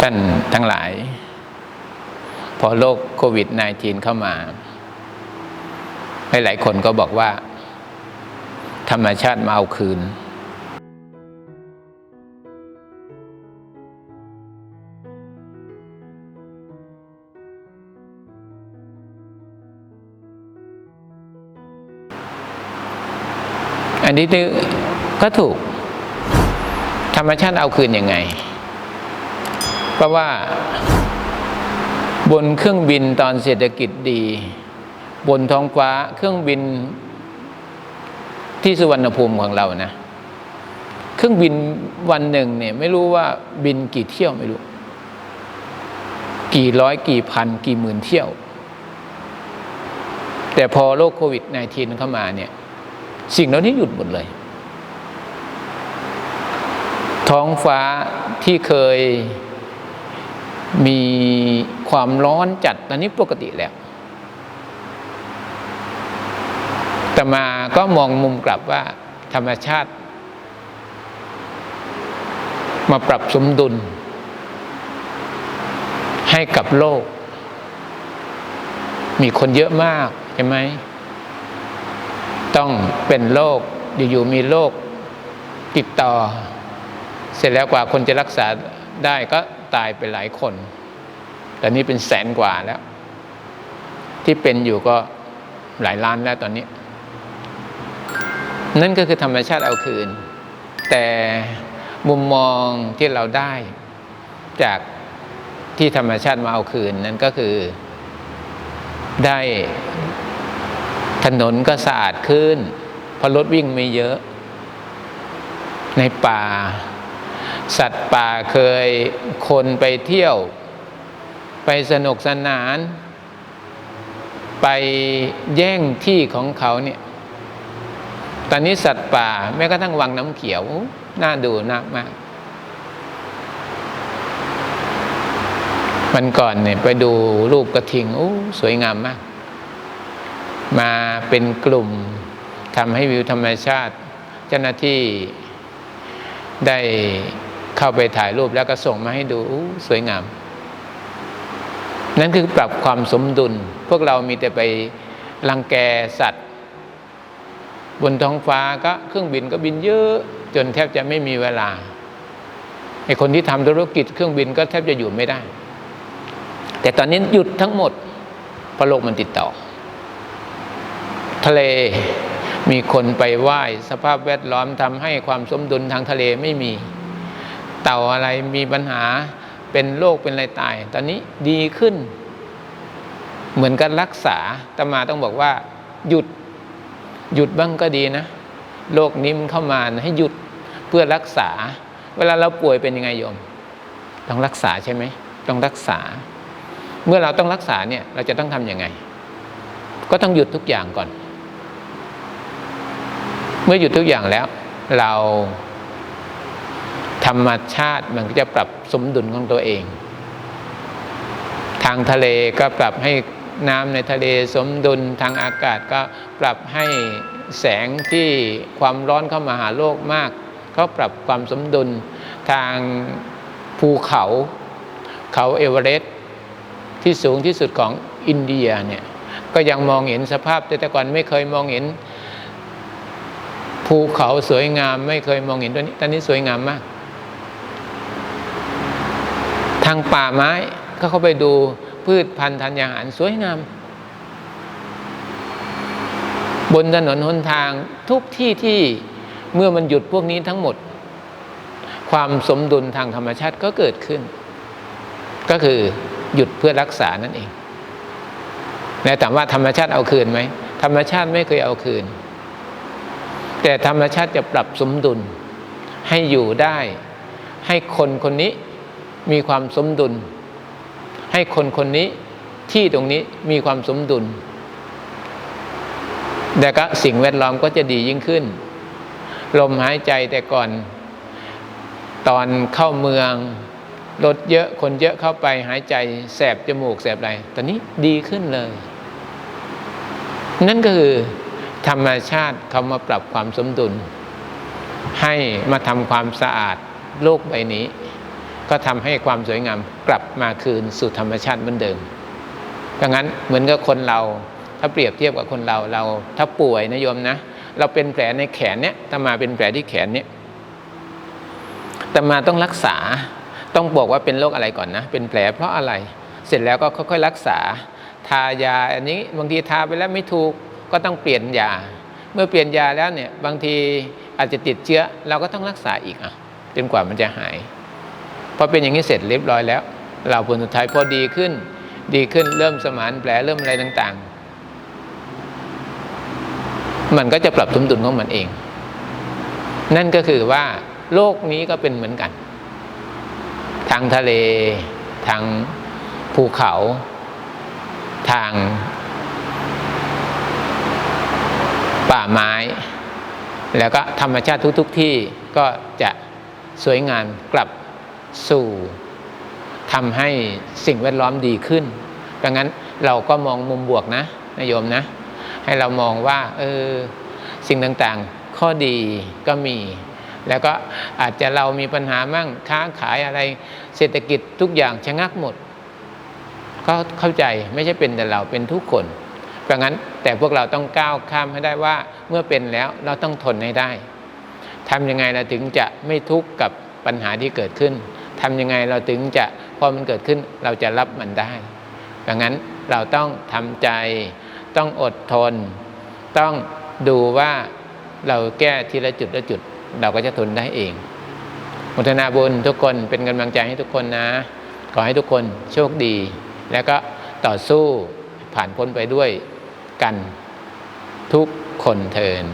ท่านทั้งหลาย พอโรคโควิด -19 เข้ามาหลายๆคนก็บอกว่า ธรรมชาติมาเอาคืน อันนี้ก็ถูก ธรรมชาติเอาคืนยังไง เพราะว่าบนเครื่องบินตอนเศรษฐกิจดี บนท้องฟ้าเครื่องบินที่สุวรรณภูมิของเรานะ เครื่องบินวันหนึ่งเนี่ย ไม่รู้ว่าบินกี่เที่ยวไม่รู้ กี่ร้อยกี่พัน กี่หมื่นเที่ยว แต่พอโรคโควิด -19 เข้ามาเนี่ย สิ่งเหล่านี้หยุดหมดเลย ท้องฟ้าที่เคย มีความร้อนจัดตอนนี้ปกติแล้วแต่มาก็มองมุมกลับว่า ธรรมชาติ มาปรับสมดุล ให้กับโลก มีคนเยอะมากใช่ไหม ต้องเป็นโรคอยู่ๆมีโรคติดต่อ เสร็จแล้วกว่าคนจะรักษาได้ก็ ตายไปหลายคน ตอนนี้เป็นแสนกว่าแล้ว ที่เป็นอยู่ก็หลายล้านแล้วตอนนี้ นั่นก็คือธรรมชาติเอาคืน แต่มุมมองที่เราได้จากที่ธรรมชาติมาเอาคืนนั่นก็คือได้ถนนก็สะอาดขึ้นเพราะรถวิ่งไม่เยอะ ในป่า สัตว์ป่าเคยคนไปเที่ยว ไปสนุกสนาน ไปแย่งที่ของเขาเนี่ยตอนนี้สัตว์ป่าแม้กระทั่งวังน้ำเขียว น่าดูน่ามากมันก่อนเนี่ยไปดูรูปกระทิงโอ้สวยงามมาก มาเป็นกลุ่มทำให้วิวธรรมชาติ เจ้าหน้าที่ได้ เข้าไปถ่ายรูปแล้วก็ส่งมาให้ดูสวยงาม นั่นคือปรับความสมดุล พวกเรามีแต่ไปรังแกสัตว์ บนท้องฟ้าก็เครื่องบินก็บินเยอะ จนแทบจะไม่มีเวลาไอ้คนที่ทำธุรกิจเครื่องบินก็แทบจะอยู่ไม่ได้ แต่ตอนนี้หยุดทั้งหมดเพราะโลกมันติดต่อ ทะเลมีคนไปไหว้สภาพแวดล้อมทำให้ความสมดุลทางทะเลไม่มี เต่าอะไรมีปัญหาเป็นโรคเป็นอะไรตาย ตอนนี้ดีขึ้น เหมือนกันรักษาแตมาต้องบอกว่า หยุดหยุดบ้างก็ดีนะโรคนี้มันเข้ามาให้หยุดเพื่อรักษา เวลาเราป่วยเป็นยังไงโยม ต้องรักษาใช่ไหมต้องรักษา เมื่อเราต้องรักษาเนี่ย เราจะต้องทำยังไง ก็ต้องหยุดทุกอย่างก่อน เมื่อหยุดทุกอย่างแล้ว เรา ธรรมชาติมันก็จะปรับสมดุลของตัวเอง ทางทะเลก็ปรับให้น้ำในทะเลสมดุลทางอากาศก็ปรับให้แสงที่ความร้อนเข้ามาหาโลกมาก ก็ปรับความสมดุลทางภูเขาเขาเอเวอเรสต์ที่สูงที่สุดของอินเดียเนี่ยก็ยังมองเห็นสภาพแต่ก่อนไม่เคยมองเห็นภูเขาสวยงามไม่เคยมองเห็นตัวนี้ตอนนี้สวยงามมาก ทางป่าไม้ก็เข้าไปดูพืชพันธุ์ธัญญาหารสวยงาม บนถนนหนทางทุกที่ที่เมื่อมันหยุดพวกนี้ทั้งหมด ความสมดุลทางธรรมชาติก็เกิดขึ้น ก็คือหยุดเพื่อรักษานั่นเองแต่ถามว่าธรรมชาติเอาคืนไหมธรรมชาติไม่เคยเอาคืน แต่ธรรมชาติจะปรับสมดุลให้อยู่ได้ ให้คนคนนี้ มีความสมดุล ให้คนคนนี้ที่ตรงนี้มีความสมดุล แต่ก็สิ่งแวดล้อมก็จะดียิ่งขึ้น ลมหายใจแต่ก่อน ตอนเข้าเมืองรถเยอะคนเยอะเข้าไปหายใจแสบจมูกแสบอะไรตอนนี้ดีขึ้นเลย นั่นก็คือ ธรรมชาติเขามาปรับความสมดุล ให้มาทำความสะอาดโลกใบนี้ ก็ทำให้ความสวยงามกลับมาคืนสู่ธรรมชาติเหมือนเดิมดังนั้นเหมือนกับคนเราถ้าเปรียบเทียบกับคนเราเราถ้าป่วยนะโยมนะ เราเป็นแผลในแขนเนี้ยถ้ามาเป็นแผลที่แขนเนี้ยแตมาต้องรักษาต้องบอกว่าเป็นโรคอะไรก่อนนะ เป็นแผลเพราะอะไร เสร็จแล้วก็ค่อยๆรักษา ทายาอันนี้บางทีทาไปแล้วไม่ถูกก็ต้องเปลี่ยนยา เมื่อเปลี่ยนยาแล้วเนี่ยบางทีอาจจะติดเชื้อเราก็ต้องรักษาอีกอะจนกว่ามันจะหาย พอเป็นอย่างนี้เสร็จเรียบร้อยแล้ว เราผลสุดท้ายพอดีขึ้น ดีขึ้นเริ่มสมานแผลเริ่มอะไรต่าง ๆ มันก็จะปรับสมดุลของมันเอง นั่นก็คือว่าโลกนี้ก็เป็นเหมือนกัน ทางทะเล ทางภูเขา ทาง ป่าไม้ แล้วก็ธรรมชาติทุกๆที่ก็จะสวยงามกลับ สู่ทำให้สิ่งแวดล้อมดีขึ้น ดังนั้นเราก็มองมุมบวกนะนายโยมนะ ให้เรามองว่าเออสิ่งต่างๆ ข้อดีก็มี แล้วก็อาจจะเรามีปัญหามั่งค้าขายอะไรเศรษฐกิจทุกอย่างชะงักหมด ก็เข้าใจไม่ใช่เป็นแต่เราเป็นทุกคนเพราะงั้นแต่พวกเราต้องก้าวข้ามให้ได้ว่าเมื่อเป็นแล้วเราต้องทนให้ได้ทำยังไงเราถึงจะไม่ทุกข์กับปัญหาที่เกิดขึ้น ทำยังไงเราถึงจะพอมันเกิดขึ้นเราจะรับมันได้ดังนั้นเราต้องทำใจต้องอดทน ต้องดูว่าเราแก้ทีละจุดละจุด เราก็จะทนได้เองมุทนาบุญทุกคนเป็นกำลังใจให้ทุกคนนะ ขอให้ทุกคนโชคดี แล้วก็ต่อสู้ผ่านพ้นไปด้วยกันทุกคนเทิน